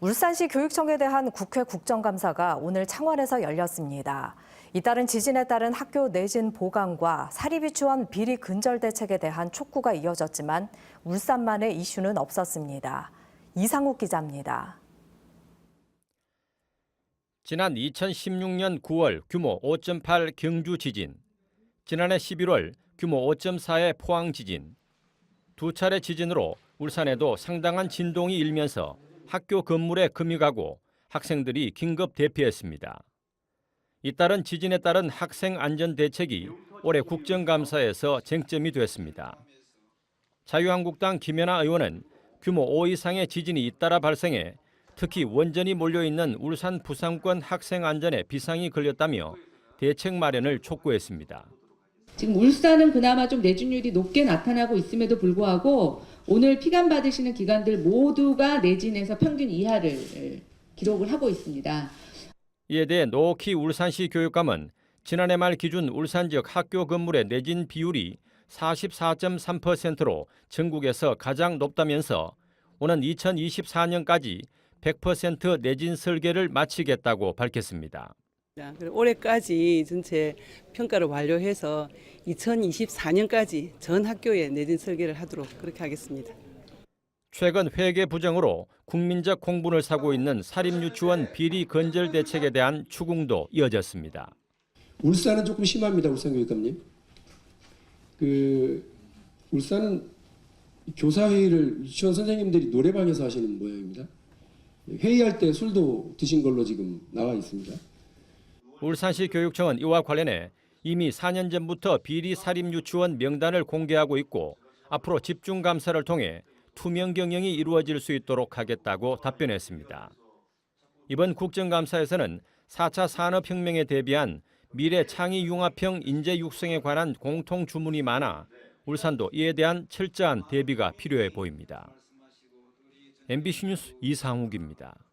울산시 교육청에 대한 국회 국정감사가 오늘 창원에서 열렸습니다. 이따른 지진에 따른 학교 내진 보강과 사립 유치원 비리 근절 대책에 대한 촉구가 이어졌지만 울산만의 이슈는 없었습니다. 이상욱 기자입니다. 지난 2016년 9월 규모 5.8 경주 지진, 지난해 11월 규모 5.4의 포항 지진, 두 차례 지진으로 울산에도 상당한 진동이 일면서 학교 건물에 금이 가고 학생들이 긴급 대피했습니다. 잇따른 지진에 따른 학생 안전 대책이 올해 국정감사에서 쟁점이 됐습니다. 자유한국당 김연아 의원은 규모 5 이상의 지진이 잇따라 발생해 특히 원전이 몰려있는 울산 부산권 학생 안전에 비상이 걸렸다며 대책 마련을 촉구했습니다. 지금 울산은 그나마 좀 내진율이 높게 나타나고 있음에도 불구하고 오늘 피감 받으시는 기관들 모두가 내진에서 평균 이하를 기록을 하고 있습니다. 이에 대해 노키 울산시 교육감은 지난해 말 기준 울산 지역 학교 건물의 내진 비율이 44.3%로 전국에서 가장 높다면서 오는 2024년까지 100% 내진 설계를 마치겠다고 밝혔습니다. 올해까지 전체 평가를 완료해서 2024년까지 전 학교에 내진 설계를 하도록 그렇게 하겠습니다. 최근 회계 부정으로 국민적 공분을 사고 있는 사립유치원 비리 건절 대책에 대한 추궁도 이어졌습니다. 울산은 조금 심합니다, 울산 교육감님. 그 울산은 교사 회의를 유치원 선생님들이 노래방에서 하시는 모양입니다. 회의할 때 술도 드신 걸로 지금 나와 있습니다. 울산시 교육청은 이와 관련해 이미 4년 전부터 비리 사립 유치원 명단을 공개하고 있고 앞으로 집중 감사를 통해 투명 경영이 이루어질 수 있도록 하겠다고 답변했습니다. 이번 국정감사에서는 4차 산업혁명에 대비한 미래 창의 융합형 인재 육성에 관한 공통 주문이 많아 울산도 이에 대한 철저한 대비가 필요해 보입니다. MBC 뉴스 이상욱입니다.